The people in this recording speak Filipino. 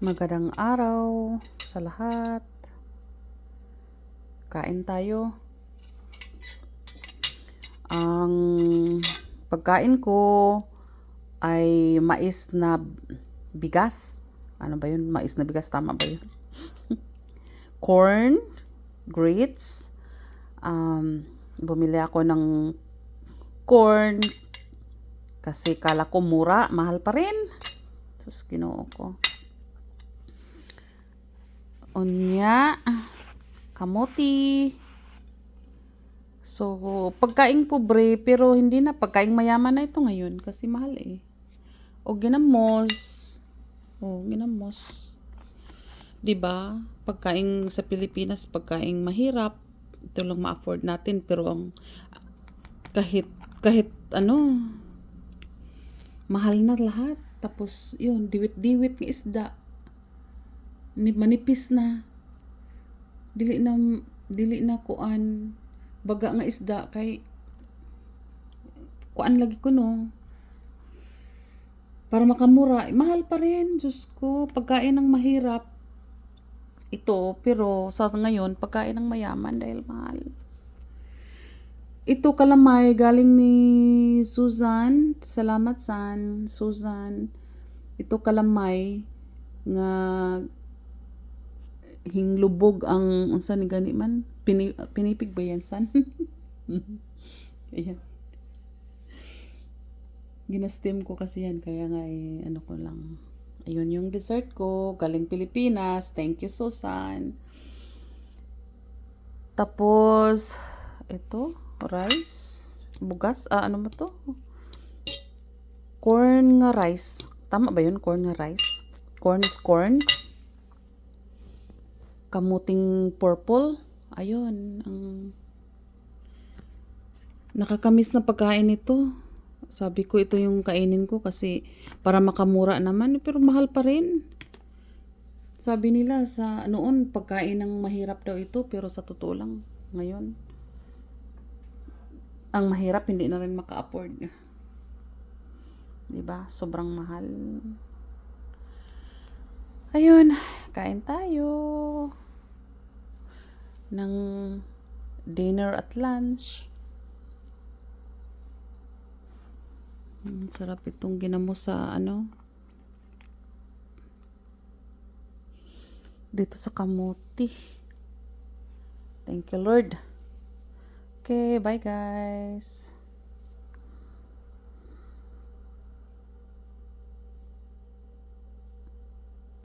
Magandang araw sa lahat. Kain tayo. Ang pagkain ko ay mais na bigas. Ano ba yun? Mais na bigas, tama ba yun? Corn, grits. Um, bumili ako ng corn kasi kala ko mura, mahal pa rin. Tapos ginoo ko. Unya, kamuti. So, pagkaing pobre, pero hindi na pagkaing mayaman na ito ngayon kasi mahal eh. O ginamos. O ginamos. 'Di ba? Pagkaing sa Pilipinas, pagkaing mahirap, ito lang ma-afford natin pero ang kahit kahit ano mahal na lahat. Tapos, yun, diwit-diwit ng isda. Ni manipis na. Dili na, dili na kuan. Baga nga isda kay kuan lagi ko no. Para makamura, mahal pa rin. Diyos ko, pagkain ng mahirap. Ito, pero sa ngayon, pagkain ng mayaman dahil mahal. Ito kalamay galing ni Susan. Salamat san Susan. Ito kalamay nga hinglubog ang unsa ni gani man Pini, pinipig ba yan san? Ayan. Ginastim ko kasi yan kaya nga eh, ano ko lang. Ayun yung dessert ko galing Pilipinas. Thank you Susan. Tapos ito rice, bugas, ah, ano ba to? Corn nga rice. Tama ba yun? Corn nga rice? Corn is corn. Kamuting purple. Ayun, ang nakakamis na pagkain ito. Sabi ko ito yung kainin ko kasi para makamura naman pero mahal pa rin. Sabi nila sa noon pagkain ng mahirap daw ito pero sa totoo lang ngayon ang mahirap hindi na rin maka-afford. 'Di ba? Sobrang mahal. Ayun, kain tayo ng dinner at lunch. Sarap itong ginamo sa ano dito sa kamuti. Thank you Lord. Okay, bye guys.